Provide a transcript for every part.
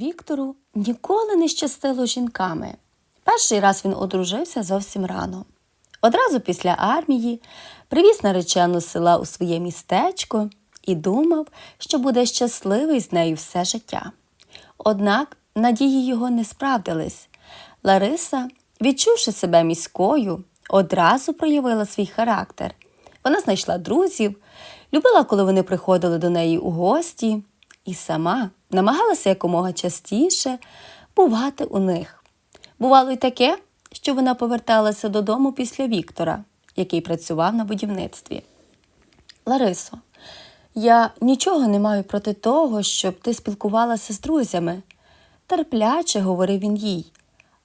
Віктору ніколи не щастило жінками. Перший раз він одружився зовсім рано. Одразу після армії привіз наречену села у своє містечко і думав, що буде щасливий з нею все життя. Однак надії його не справдились. Лариса, відчувши себе міською, одразу проявила свій характер. Вона знайшла друзів, любила, коли вони приходили до неї у гості, і сама намагалася якомога частіше бувати у них. Бувало й таке, що вона поверталася додому після Віктора, який працював на будівництві. Ларисо, я нічого не маю проти того, щоб ти спілкувалася з друзями. Терпляче говорив він їй.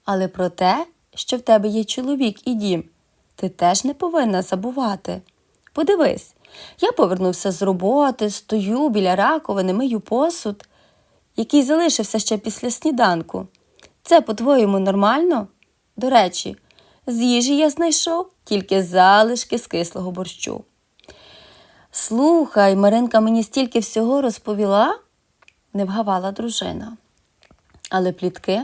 Але про те, що в тебе є чоловік і дім, ти теж не повинна забувати. Подивись, я повернувся з роботи, стою біля раковини, мию посуд, який залишився ще після сніданку. Це, по-твоєму, нормально? До речі, з їжі я знайшов тільки залишки з кислого борщу. Слухай, Маринка мені стільки всього розповіла, не вгавала дружина. Але плітки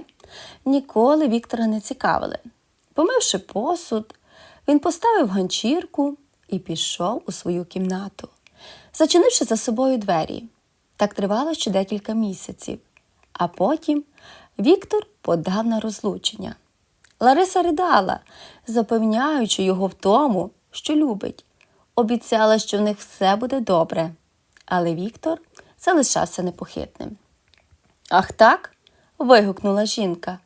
ніколи Віктора не цікавили. Помивши посуд, він поставив ганчірку і пішов у свою кімнату, зачинивши за собою двері. Так тривало ще декілька місяців. А потім Віктор подав на розлучення. Лариса ридала, запевняючи його в тому, що любить. Обіцяла, що в них все буде добре. Але Віктор залишався непохитним. Ах так? вигукнула жінка.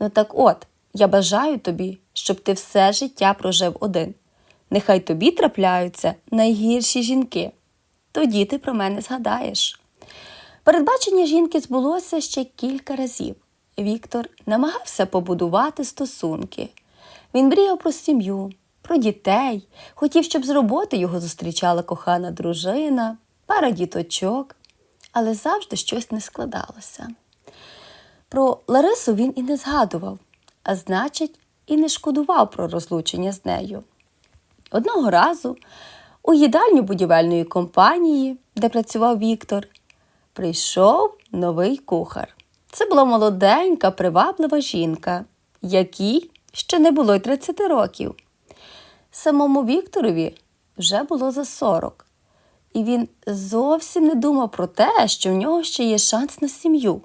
Ну так от, я бажаю тобі, щоб ти все життя прожив один. Нехай тобі трапляються найгірші жінки. Тоді ти про мене згадаєш. Передбачення жінки збулося ще кілька разів. Віктор намагався побудувати стосунки. Він мріяв про сім'ю, про дітей, хотів, щоб з роботи його зустрічала кохана дружина, пара діточок, але завжди щось не складалося. Про Ларису він і не згадував, а значить, і не шкодував про розлучення з нею. Одного разу у їдальню будівельної компанії, де працював Віктор, прийшов новий кухар. Це була молоденька, приваблива жінка, якій ще не було й 30 років. Самому Вікторові вже було за 40, і він зовсім не думав про те, що в нього ще є шанс на сім'ю.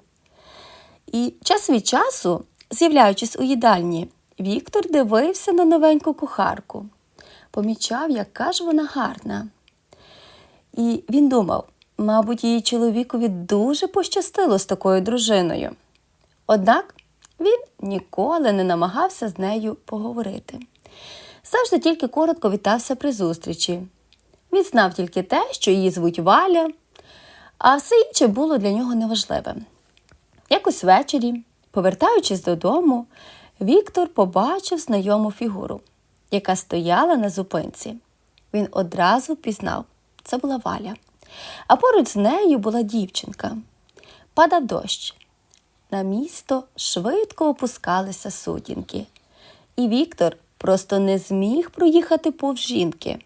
І час від часу, з'являючись у їдальні, Віктор дивився на новеньку кухарку, помічав, яка ж вона гарна. І він думав, мабуть, її чоловікові дуже пощастило з такою дружиною. Однак він ніколи не намагався з нею поговорити. Завжди тільки коротко вітався при зустрічі. Він знав тільки те, що її звуть Валя, а все інше було для нього неважливим. Якось ввечері, повертаючись додому, Віктор побачив знайому фігуру, яка стояла на зупинці. Він одразу впізнав це була Валя. А поруч з нею була дівчинка. Падав дощ. На місто швидко опускалися сутінки. І Віктор просто не зміг проїхати повз жінки,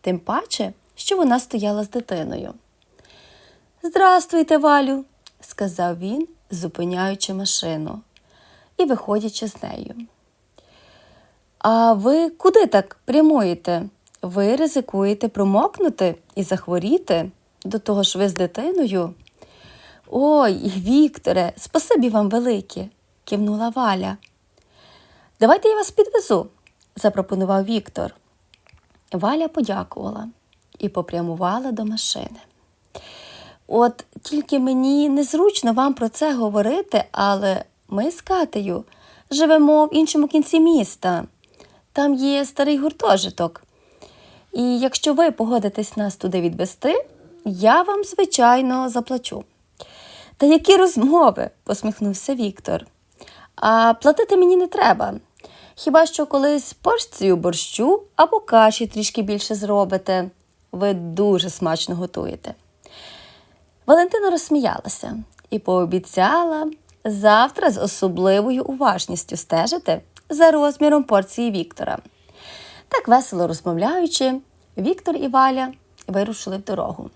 тим паче, що вона стояла з дитиною. Здрастуйте, Валю, сказав він, зупиняючи машину і виходячи з нею. А ви куди так прямуєте? Ви ризикуєте промокнути і захворіти? До того ж ви з дитиною? Ой, Вікторе, спасибі вам велике, кивнула Валя. Давайте я вас підвезу, запропонував Віктор. Валя подякувала і попрямувала до машини. От тільки мені незручно вам про це говорити, але ми з Катею живемо в іншому кінці міста. Там є старий гуртожиток. І якщо ви погодитесь нас туди відвести, я вам, звичайно, заплачу. Та які розмови? посміхнувся Віктор. А платити мені не треба. Хіба що колись порцію борщу або каші трішки більше зробите. Ви дуже смачно готуєте. Валентина розсміялася і пообіцяла завтра з особливою уважністю стежити за розміром порції Віктора. Так весело розмовляючи, Віктор і Валя вирушили в дорогу.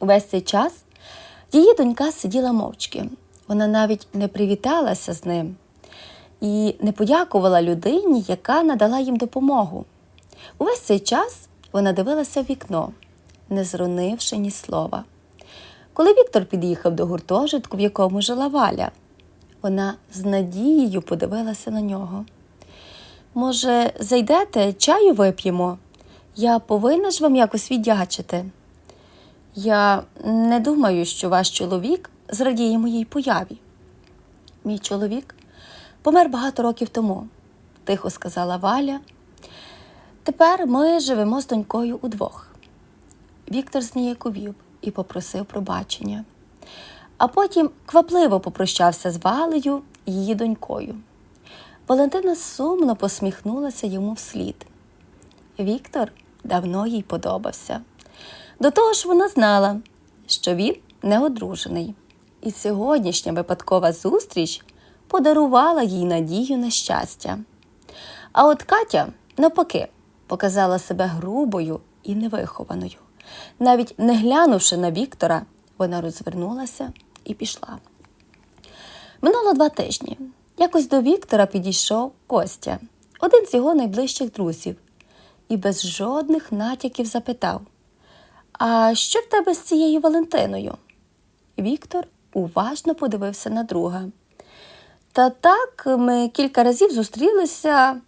Увесь цей час її донька сиділа мовчки. Вона навіть не привіталася з ним і не подякувала людині, яка надала їм допомогу. Увесь цей час вона дивилася в вікно, не зронивши ні слова. Коли Віктор під'їхав до гуртожитку, в якому жила Валя, вона з надією подивилася на нього. Може, зайдете, чаю вип'ємо? Я повинна ж вам якось віддячити. Я не думаю, що ваш чоловік зрадіє моїй появі. Мій чоловік помер багато років тому, тихо сказала Валя. Тепер ми живемо з донькою удвох. Віктор зніяковів і попросив пробачення, а потім квапливо попрощався з Валею і її донькою. Валентина сумно посміхнулася йому вслід. Віктор давно їй подобався. До того ж, вона знала, що він не одружений, і сьогоднішня випадкова зустріч подарувала їй надію на щастя. А от Катя, навпаки, показала себе грубою і невихованою. Навіть не глянувши на Віктора, вона розвернулася і пішла. Минуло два тижні. Якось до Віктора підійшов Костя, один з його найближчих друзів, і без жодних натяків запитав: А що в тебе з цією Валентиною? Віктор уважно подивився на друга. Та так, ми кілька разів зустрілися.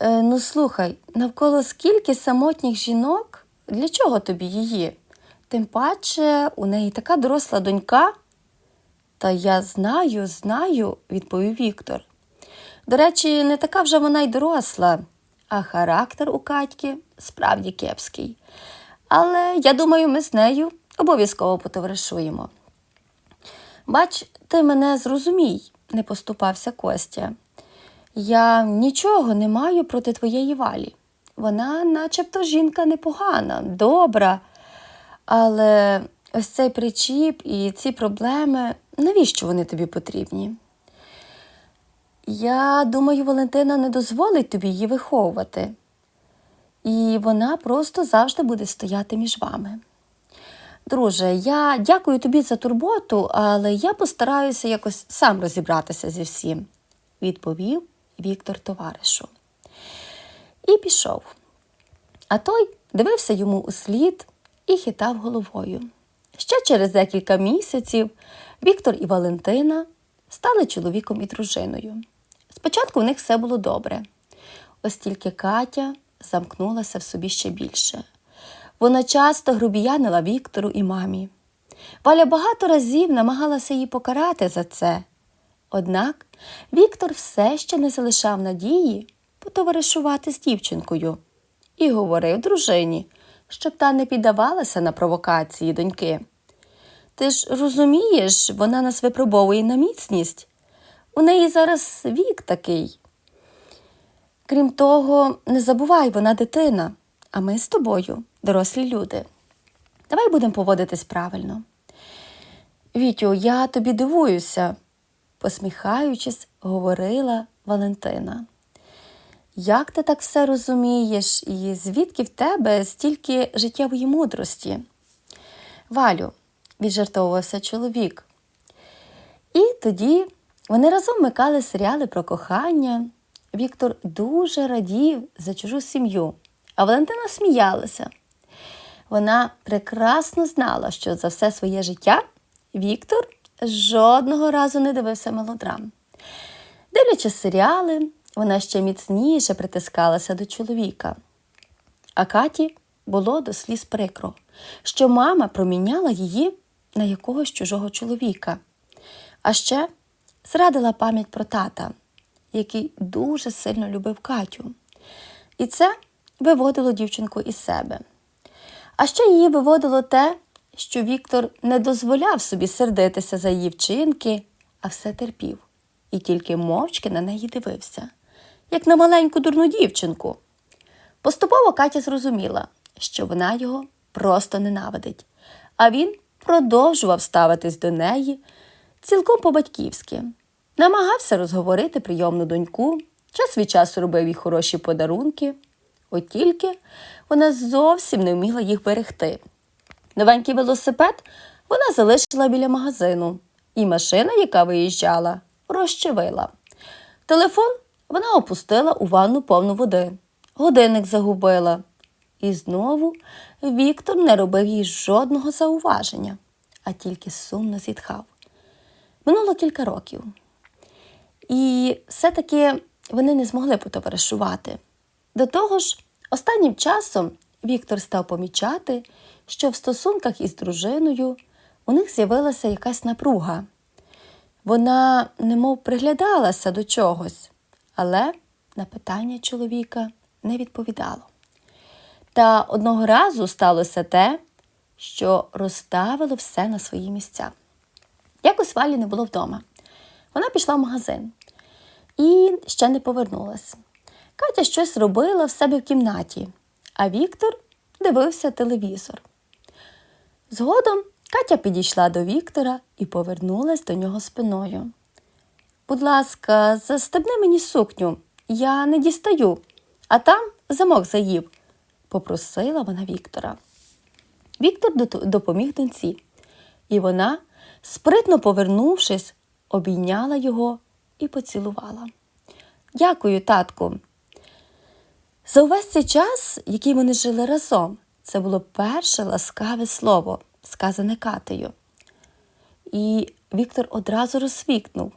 Е, ну, слухай, навколо скільки самотніх жінок, для чого тобі її? Тим паче у неї така доросла донька. Та я знаю, знаю, відповів Віктор. До речі, не така вже вона й доросла, а характер у Катьки справді кепський. Але я думаю, ми з нею обов'язково потоваришуємо. Бач, ти мене зрозумій, не поступався Костя. Я нічого не маю проти твоєї валі. Вона, начебто, жінка непогана, добра. Але ось цей причіп і ці проблеми, навіщо вони тобі потрібні? Я думаю, Валентина не дозволить тобі її виховувати. І вона просто завжди буде стояти між вами. Друже, я дякую тобі за турботу, але я постараюся якось сам розібратися зі всім, відповів Віктор товаришу. І пішов. А той дивився йому у слід і хитав головою. Ще через декілька місяців Віктор і Валентина стали чоловіком і дружиною. Спочатку в них все було добре, ось тільки Катя замкнулася в собі ще більше. Вона часто грубіянила Віктору і мамі. Валя багато разів намагалася її покарати за це. Однак Віктор все ще не залишав надії потоваришувати з дівчинкою і говорив дружині, щоб та не піддавалася на провокації доньки. Ти ж розумієш, вона нас випробовує на міцність. У неї зараз вік такий. Крім того, не забувай, вона дитина, а ми з тобою дорослі люди. Давай будемо поводитись правильно. Вітю, я тобі дивуюся, посміхаючись, говорила Валентина. Як ти так все розумієш, і звідки в тебе стільки життєвої мудрості? Валю, віджартовувався чоловік. І тоді вони разом вмикали серіали про кохання. Віктор дуже радів за чужу сім'ю, а Валентина сміялася. Вона прекрасно знала, що за все своє життя Віктор жодного разу не дивився мелодрам. Дивлячись серіали, вона ще міцніше притискалася до чоловіка. А Каті було до сліз прикро, що мама проміняла її на якогось чужого чоловіка. А ще зрадила пам'ять про тата, який дуже сильно любив Катю. І це виводило дівчинку із себе. А ще її виводило те, що Віктор не дозволяв собі сердитися за її вчинки, а все терпів і тільки мовчки на неї дивився, як на маленьку дурну дівчинку. Поступово Катя зрозуміла, що вона його просто ненавидить, а він продовжував ставитись до неї цілком по-батьківськи, намагався розговорити прийомну доньку, час від часу робив їй хороші подарунки, от тільки вона зовсім не вміла їх берегти. Новенький велосипед вона залишила біля магазину і машина, яка виїжджала, розчевила. Телефон вона опустила у ванну повну води. Годинник загубила. І знову Віктор не робив їй жодного зауваження, а тільки сумно зітхав. Минуло кілька років. І все-таки вони не змогли потоваришувати. До того ж, останнім часом Віктор став помічати, що в стосунках із дружиною у них з'явилася якась напруга. Вона немов приглядалася до чогось, але на питання чоловіка не відповідало. Та одного разу сталося те, що розставило все на свої місця. Якось Валі не було вдома. Вона пішла в магазин і ще не повернулась. Катя щось робила в себе в кімнаті, а Віктор дивився телевізор. Згодом Катя підійшла до Віктора і повернулась до нього спиною. Будь ласка, застебни мені сукню, я не дістаю, а там замок заїв, попросила вона Віктора. Віктор допоміг доньці, і вона, спритно повернувшись, обійняла його і поцілувала. Дякую, татку. За увесь цей час, який вони жили разом, це було перше ласкаве слово, сказане Катею. І Віктор одразу розсвікнув.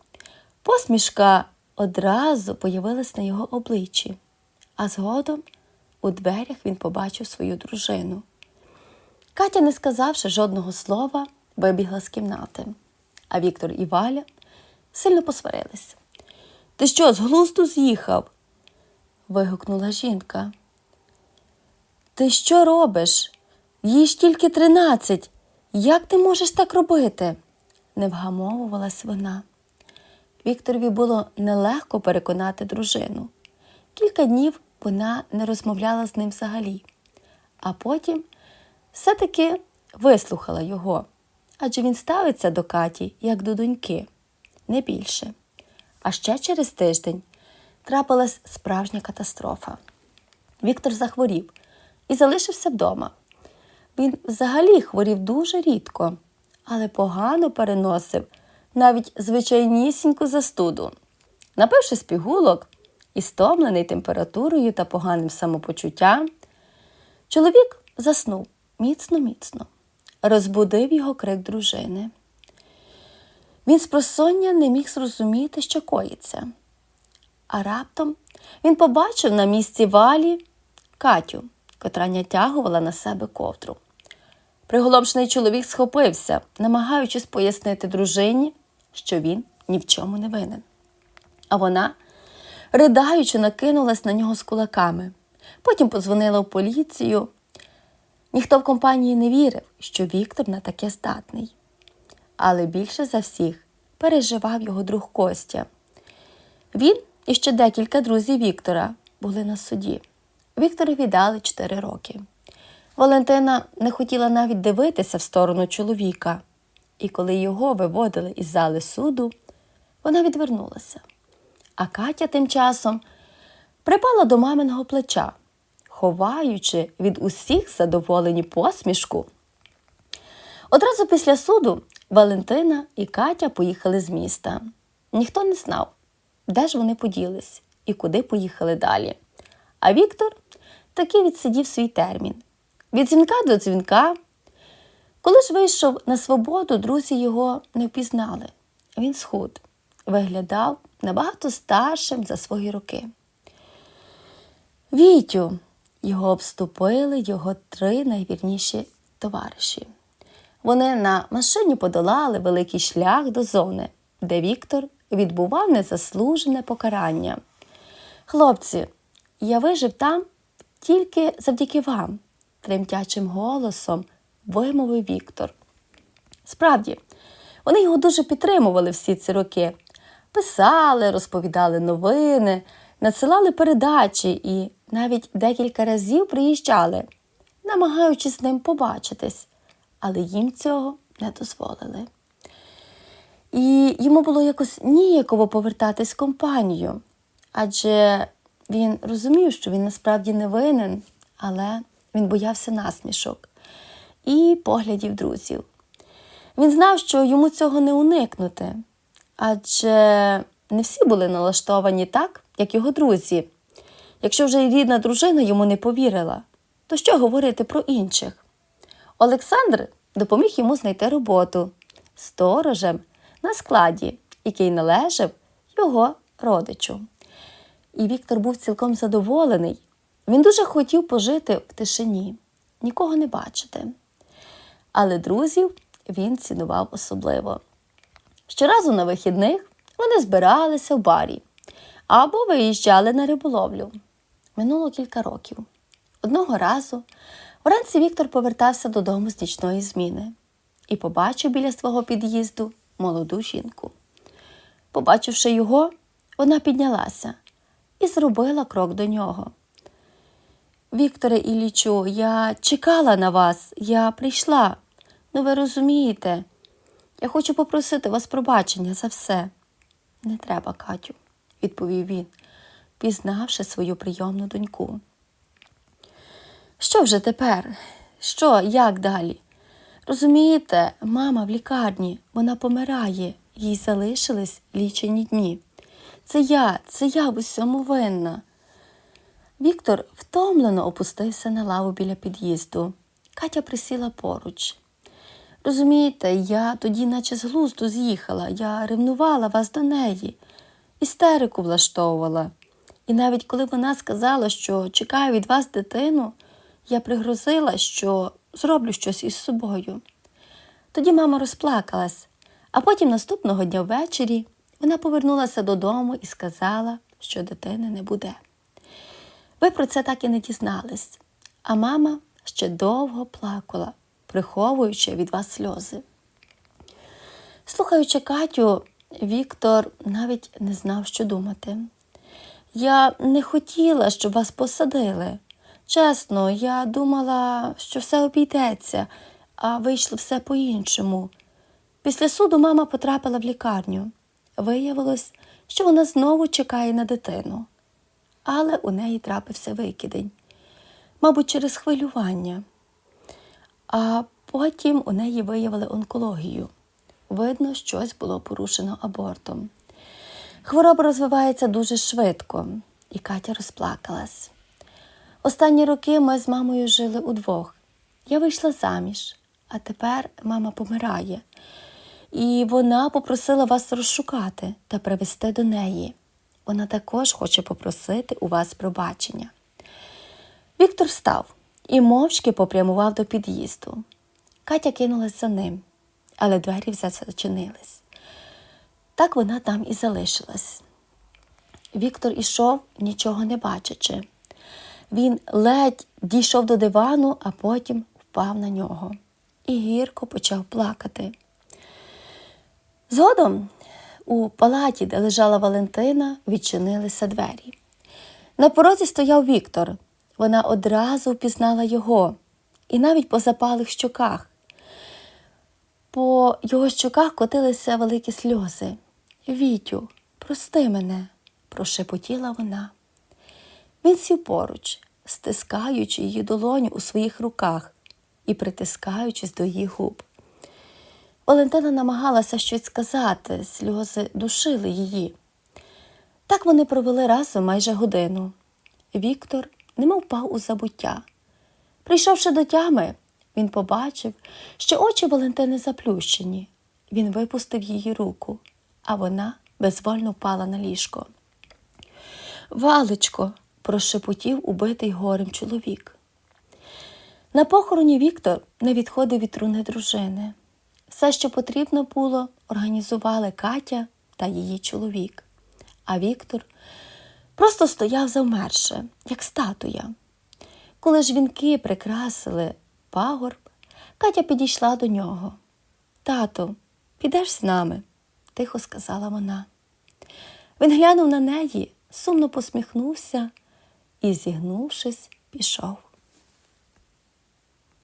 Посмішка одразу появилась на його обличчі, а згодом у дверях він побачив свою дружину. Катя, не сказавши жодного слова, вибігла з кімнати, а Віктор і Валя сильно посварились. Ти що, з глузду з'їхав? вигукнула жінка. Ти що робиш? Їй ж тільки тринадцять. Як ти можеш так робити? не вгамовувалась вона. Вікторові було нелегко переконати дружину. Кілька днів вона не розмовляла з ним взагалі, а потім все-таки вислухала його, адже він ставиться до Каті як до доньки, не більше. А ще через тиждень трапилась справжня катастрофа. Віктор захворів і залишився вдома. Він взагалі хворів дуже рідко, але погано переносив навіть звичайнісіньку застуду. Напившись пігулок і стомлений температурою та поганим самопочуттям, чоловік заснув міцно-міцно, розбудив його крик дружини. Він з просоння не міг зрозуміти, що коїться. А раптом він побачив на місці валі Катю, котра натягувала на себе ковдру. Приголомшений чоловік схопився, намагаючись пояснити дружині, що він ні в чому не винен. А вона, ридаючи, накинулась на нього з кулаками. Потім подзвонила в поліцію. Ніхто в компанії не вірив, що Віктор на таке здатний. Але більше за всіх переживав його друг Костя. Він і ще декілька друзів Віктора були на суді. Вікторові дали 4 роки. Валентина не хотіла навіть дивитися в сторону чоловіка, і коли його виводили із зали суду, вона відвернулася. А Катя тим часом припала до маминого плеча, ховаючи від усіх задоволені посмішку. Одразу після суду Валентина і Катя поїхали з міста. Ніхто не знав, де ж вони поділись і куди поїхали далі. А Віктор таки відсидів свій термін. Від дзвінка до дзвінка. Коли ж вийшов на свободу, друзі його не впізнали. Він схуд, виглядав набагато старшим за свої роки. Вітю його обступили його три найвірніші товариші. Вони на машині подолали великий шлях до зони, де Віктор відбував незаслужене покарання. Хлопці, я вижив там тільки завдяки вам, тремтячим голосом вимовив Віктор. Справді, вони його дуже підтримували всі ці роки. Писали, розповідали новини, надсилали передачі і навіть декілька разів приїжджали, намагаючись з ним побачитись, але їм цього не дозволили. І йому було якось ніяково повертатись в компанію, адже він розумів, що він насправді не винен, але він боявся насмішок і поглядів друзів. Він знав, що йому цього не уникнути, адже не всі були налаштовані так, як його друзі. Якщо вже й рідна дружина йому не повірила, то що говорити про інших? Олександр допоміг йому знайти роботу сторожем на складі, який належав його родичу. І Віктор був цілком задоволений. Він дуже хотів пожити в тишині, нікого не бачити. Але друзів він цінував особливо. Щоразу на вихідних вони збиралися в барі або виїжджали на риболовлю. Минуло кілька років. Одного разу вранці Віктор повертався додому з нічної зміни і побачив біля свого під'їзду молоду жінку. Побачивши його, вона піднялася і зробила крок до нього. Вікторе Іллічу, я чекала на вас, я прийшла. Ну, ви розумієте, я хочу попросити вас пробачення за все. Не треба, Катю, відповів він, пізнавши свою прийомну доньку. Що вже тепер? Що, як далі? Розумієте, мама в лікарні, вона помирає, їй залишились лічені дні. Це я, це я в усьому винна. Віктор втомлено опустився на лаву біля під'їзду. Катя присіла поруч. Розумієте, я тоді, наче з глузду з'їхала, я ревнувала вас до неї, істерику влаштовувала. І навіть коли вона сказала, що чекаю від вас дитину, я пригрозила, що зроблю щось із собою. Тоді мама розплакалась, а потім наступного дня ввечері вона повернулася додому і сказала, що дитини не буде. Ви про це так і не дізнались, а мама ще довго плакала, приховуючи від вас сльози. Слухаючи Катю, Віктор навіть не знав, що думати. Я не хотіла, щоб вас посадили. Чесно, я думала, що все обійдеться, а вийшло все по-іншому. Після суду мама потрапила в лікарню. Виявилось, що вона знову чекає на дитину. Але у неї трапився викидень, мабуть, через хвилювання. А потім у неї виявили онкологію. Видно, щось було порушено абортом. Хвороба розвивається дуже швидко, і Катя розплакалась. Останні роки ми з мамою жили удвох. Я вийшла заміж, а тепер мама помирає. І вона попросила вас розшукати та привезти до неї. Вона також хоче попросити у вас пробачення. Віктор встав і мовчки попрямував до під'їзду. Катя кинулась за ним, але двері вже зачинились. Так вона там і залишилась. Віктор ішов, нічого не бачачи. Він ледь дійшов до дивану, а потім впав на нього і гірко почав плакати. Згодом у палаті, де лежала Валентина, відчинилися двері. На порозі стояв Віктор. Вона одразу впізнала його, і навіть по запалих щоках. По його щоках котилися великі сльози. Вітю, прости мене, прошепотіла вона. Він сів поруч, стискаючи її долоню у своїх руках і притискаючись до її губ. Валентина намагалася щось сказати, сльози душили її. Так вони провели разом майже годину. Віктор немов впав у забуття. Прийшовши до тями, він побачив, що очі Валентини заплющені. Він випустив її руку, а вона безвольно впала на ліжко. Валечко, прошепотів убитий горем чоловік. На похороні Віктор не відходив від труни дружини. Все, що потрібно було, організували Катя та її чоловік. А Віктор просто стояв завмерше, як статуя. Коли ж вінки прикрасили пагорб, Катя підійшла до нього. Тато, підеш з нами, тихо сказала вона. Він глянув на неї, сумно посміхнувся і, зігнувшись, пішов.